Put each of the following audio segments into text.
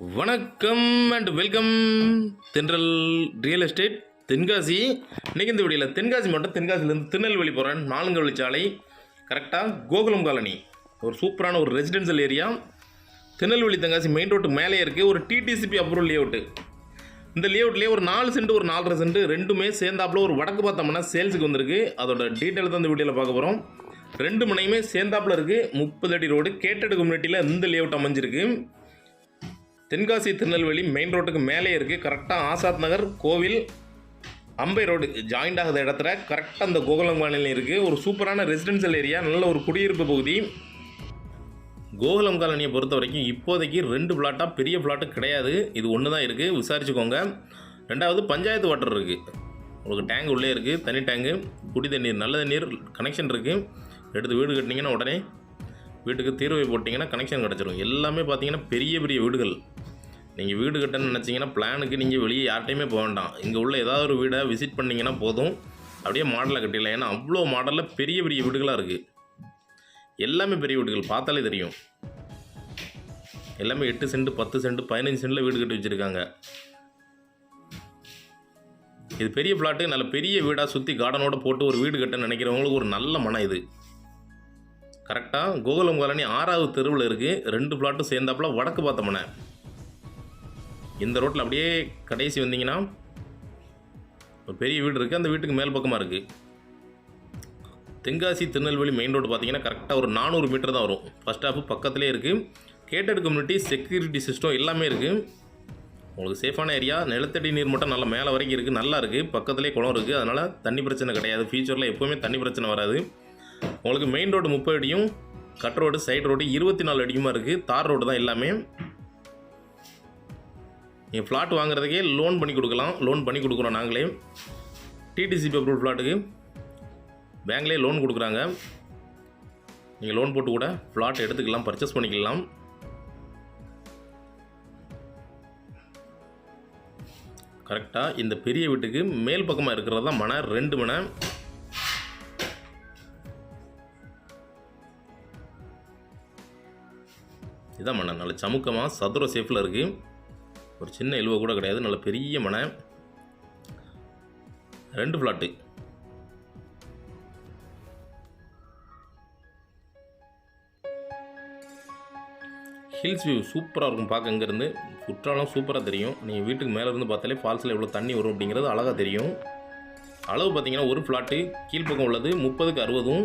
வணக்கம் and welcome Thendral real estate Tenkasi. இன்னைக்கு இந்த வீடியோவில் தென்காசி மட்டும் தென்காசிலேருந்து திருநெல்வேலி போகிறேன் நாலுங்க வழிச்சாலை கரெக்டாக கோகுலம் காலனி. ஒரு சூப்பரான ஒரு residential area Tirunelveli Tenkasi main road மேலே இருக்குது ஒரு டிடிசிபி அப்ரூவல் லேஅவுட்டு இந்த லேஅவுட்லேயே ஒரு நாலு சென்ட் ஒரு நாலரை சென்ட் ரெண்டுமே சேர்ந்தாப்பில் ஒரு வடக்கு பார்த்தோம்னா சேல்ஸுக்கு வந்திருக்கு. அதோட டீட்டெயில் தான் இந்த வீடியோவில் பார்க்க போகிறோம் ரெண்டு மனையுமே சேர்ந்தாப்பில் இருக்குது முப்பது அடி ரோடு கேட்டடு கம்யூனிட்டியில் இந்த லேஅவுட் அமைஞ்சிருக்கு. தென்காசி திருநெல்வேலி மெயின் ரோட்டுக்கு மேலே இருக்குது கரெக்டாக ஆசாத் நகர் கோவில் அம்பை ரோடு ஜாயிண்ட் ஆகுத இடத்துல கரெக்டாக அந்த கோகுலம் காலனி இருக்குது ஒரு சூப்பரான ரெசிடென்ஷியல் ஏரியா நல்ல ஒரு குடியிருப்பு பகுதி. கோகுலம் காலனியை பொறுத்த வரைக்கும் இப்போதைக்கு ரெண்டு பிளாட்டாக பெரிய பிளாட்டு கிடையாது. இது ஒன்று தான் இருக்குது விசாரிச்சுக்கோங்க. ரெண்டாவது பஞ்சாயத்து வாட்டர் இருக்குது உங்களுக்கு டேங்க் உள்ளே இருக்குது தனி டேங்கு குடி தண்ணீர் நல்ல தண்ணீர் கனெக்ஷன் இருக்குது எடுத்து வீடு கட்டினீங்கன்னா உடனே வீட்டுக்கு தீர்வை போட்டிங்கன்னா கனெக்ஷன் கிடச்சிரும். எல்லாமே பார்த்தீங்கன்னா பெரிய பெரிய வீடுகள். நீங்கள் வீடு கட்டணும்னு நினச்சிங்கன்னா பிளானுக்கு நீங்கள் வெளியே யார்ட்டையுமே போக வேண்டாம். இங்கே உள்ள ஏதாவது ஒரு வீடை விசிட் பண்ணிங்கன்னா போதும். அப்படியே மாடலில் கட்டிடலாம். ஏன்னா அவ்வளோ மாடலில் பெரிய பெரிய வீடுகளாக இருக்குது எல்லாமே பெரிய வீடுகள். பார்த்தாலே தெரியும். எல்லாமே எட்டு சென்ட் பத்து சென்ட் பதினஞ்சு சென்டில் வீடு கட்டி வச்சுருக்காங்க. இது பெரிய பிளாட்டு நல்ல பெரிய வீடாக சுற்றி கார்டனோட போட்டு ஒரு வீடு கட்ட நினைக்கிறவங்களுக்கு ஒரு நல்ல மனம் இது. கரெக்டாக கோகுலம் காலனி ஆறாவது தெருவில் இருக்குது ரெண்டு பிளாட்டும் சேர்ந்தாப்புல வடக்கு பார்த்த மனை. இந்த ரோட்டில் அப்படியே கடைசி வந்தீங்கன்னா ஒரு பெரிய வீடு இருக்குது அந்த வீட்டுக்கு மேல் பக்கமாக இருக்குது தென்காசி திருநெல்வேலி மெயின் ரோடு பார்த்தீங்கன்னா கரெக்டாக ஒரு நானூறு மீட்டர் தான் வரும். ஃபஸ்ட் ஹாஃபு பக்கத்துலேயே இருக்குது கேட்டட் கம்யூனிட்டி செக்யூரிட்டி சிஸ்டம் எல்லாமே இருக்குது உங்களுக்கு சேஃபான ஏரியா நிலத்தடி நீர் மட்டம் நல்லா மேலே வரைக்கும் இருக்குது நல்லா இருக்குது பக்கத்துலேயே குளம் இருக்குது அதனால் தண்ணி பிரச்சனை கிடையாது. ஃபியூச்சரில் எப்போவுமே தண்ணி பிரச்சனை வராது. உங்களுக்கு மெயின் ரோடு முப்பது அடியும் கட் ரோடு சைடு ரோடு இருபத்தி நாலு அடியுமா இருக்குது தார் ரோடு தான் எல்லாமே. நீங்கள் ஃப்ளாட் வாங்குறதுக்கே லோன் பண்ணி கொடுக்கலாம். லோன் பண்ணி கொடுக்குறோம் நாங்களே. டிடிசிபி அப்ரூவல் ஃப்ளாட்டுக்கு பேங்க்லேயே லோன் கொடுக்குறாங்க. நீங்கள் லோன் போட்டு கூட ஃப்ளாட் எடுத்துக்கலாம் பர்ச்சேஸ் பண்ணிக்கலாம். கரெக்டாக இந்த பெரிய வீட்டுக்கு மேல் பக்கமாக இருக்கிறது தான் மனை ரெண்டு மனை. இதான் மனை. நல்ல சமுக்கமாக சதுர சேஃபில் இருக்குது ஒரு சின்ன இழுவை கூட கிடையாது நல்ல பெரிய மனை. ரெண்டு ஃப்ளாட்டு ஹில்ஸ் வியூ சூப்பராக இருக்கும் பார்க்க இங்கேருந்து சுற்றாலும் சூப்பராக தெரியும். நீங்கள் வீட்டுக்கு மேலே இருந்து பார்த்தாலே ஃபால்ஸில் எவ்வளோ தண்ணி வரும் அப்படிங்கிறது அழகாக தெரியும். அளவு பார்த்தீங்கன்னா ஒரு ஃப்ளாட்டு கீழ்ப்பக்கம் உள்ளது முப்பதுக்கு அறுபதும்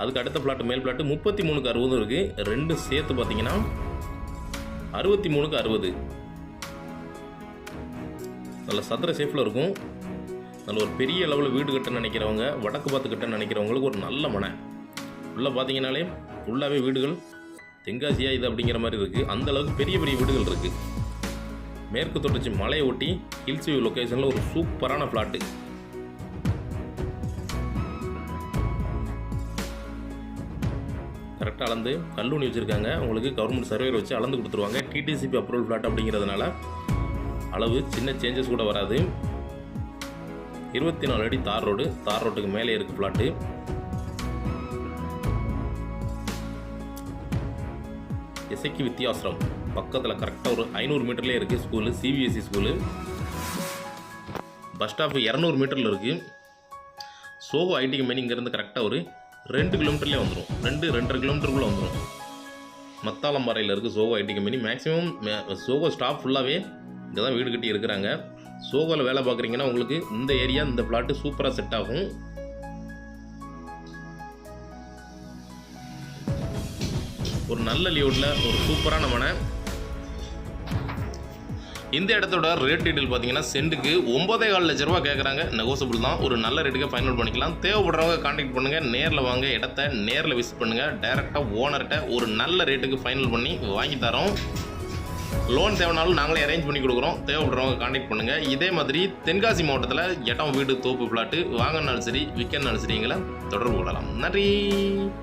அதுக்கு அடுத்த ஃப்ளாட்டு மேல் ஃப்ளாட்டு முப்பத்தி மூணுக்கு அறுபதும் இருக்குது ரெண்டும் சேர்த்து பார்த்தீங்கன்னா அறுபத்தி மூணுக்கு அறுபது. நல்ல சதுர சேஃபில் இருக்கும். நல்ல ஒரு பெரிய லெவலில் வீடு கட்ட நினைக்கிறவங்க வடக்கு பார்த்து கட்ட நினைக்கிறவங்களுக்கு ஒரு நல்ல மனை. உள்ளே பார்த்தீங்கனாலே ஃபுல்லாகவே வீடுகள். தென்காசியா இது அப்படிங்கிற மாதிரி இருக்குது அந்த அளவுக்கு பெரிய பெரிய வீடுகள் இருக்குது மேற்கு தொடர்ச்சி மலையை ஒட்டி ஹில்ஸ் வியூ லொக்கேஷனில் ஒரு சூப்பரான ஃப்ளாட்டு கரெக்டாக அளந்து கல்லூனி வச்சுருக்காங்க. உங்களுக்கு கவர்மெண்ட் சர்வேர் வச்சு அளந்து கொடுத்துருவாங்க. டிடிசிபி அப்ரூவல் ஃப்ளாட் அப்படிங்கிறதுனால. அளவு சின்ன சேஞ்சஸ் கூட வராது. இருபத்தி நாலு அடி தார் ரோடு. தார் ரோட்டுக்கு மேலே இருக்குது ஃப்ளாட்டு இசைக்கு வித்தியாசம் பக்கத்தில் கரெக்டாக ஒரு ஐநூறு மீட்டர்லேயே இருக்குது school CBSE school bus stop இரநூறு மீட்டரில் இருக்குது சோகோ ஐடி கம்பெனி இங்கேருந்து கரெக்டாக ஒரு ரெண்டு கிலோமீட்டர்லேயே வந்துடும் ரெண்டு ரெண்டரை கிலோமீட்டருக்குள்ளே வந்துடும் மத்தாளம்பாறையில் இருக்குது Zoho IT company maximum Zoho staff ஃபுல்லாகவே இங்கே தான் வீடு கட்டி இருக்கிறாங்க. சோகோவில் வேலை பார்க்குறீங்கன்னா உங்களுக்கு இந்த ஏரியா இந்த பிளாட்டு சூப்பராக செட் ஆகும். ஒரு நல்ல லியோடில் ஒரு சூப்பரான மனை இந்த இடத்தோட ரேட் டீட்டெயில் பார்த்தீங்கன்னா சென்ட்டுக்கு ஒன்பதே கால் லட்ச ரூபா கேட்குறாங்க நெகோசபிள் தான். ஒரு நல்ல ரேட்டுக்கு ஃபைனல் பண்ணிக்கலாம். தேவைப்படுறவங்க காண்டாக்ட் பண்ணுங்கள் நேரில் வாங்க இடத்த நேரில் விசிட் பண்ணுங்கள் டைரெக்டாக ஓனர்கிட்ட ஒரு நல்ல ரேட்டுக்கு ஃபைனல் பண்ணி வாங்கி தரோம். லோன் தேவைனாலும் நாங்களே அரேஞ்ச் பண்ணி கொடுக்குறோம். தேவைப்படுறவங்க காண்டாக்ட் பண்ணுங்கள் இதே மாதிரி தென்காசி மாவட்டத்தில் இடம் வீடு தோப்பு பிளாட்டு வாங்கினாலும் சரி விற்கனாலும் சரி எங்களை தொடர்பு கொள்ளலாம். நன்றி!